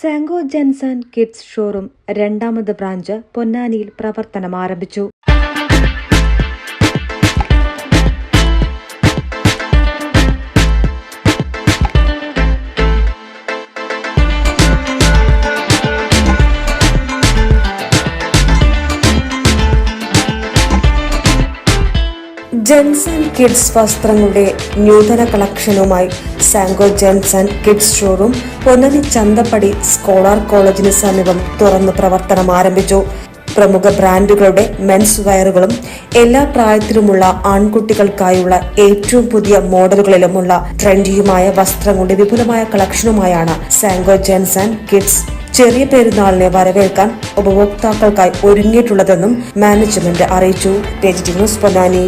Sanko Jenson kids showroom രണ്ടാമത് branch പൊന്നാനിയിൽ പ്രവർത്തനം ആരംഭിച്ചു ജെൻസൺ കിഡ്സ് വസ്ത്രങ്ങളുടെ നൂതന കളക്ഷനുമായി Sanko Jenson kids showroom Ponnani Chanthappadi scholar കോളേജിന് സമീപം തുറന്ന് പ്രവർത്തനം ആരംഭിച്ചു. പ്രമുഖ ബ്രാൻഡുകളുടെ മെൻസ് വയറുകളും എല്ലാ പ്രായത്തിലുമുള്ള ആൺകുട്ടികൾക്കായുള്ള ഏറ്റവും പുതിയ മോഡലുകളിലുമുള്ള ട്രെൻഡിയുമായ വസ്ത്രങ്ങളുടെ വിപുലമായ കളക്ഷനുമായാണ് സാങ്കോ ജെൻസൺ കിഡ്സ് ചെറിയ പെരുന്നാളിനെ വരവേൽക്കാൻ ഉപഭോക്താക്കൾക്കായി ഒരുങ്ങിയിട്ടുള്ളതെന്നും മാനേജ്മെന്റ് അറിയിച്ചു. രജിറ്റി ന്യൂസ് പൊന്നാനി.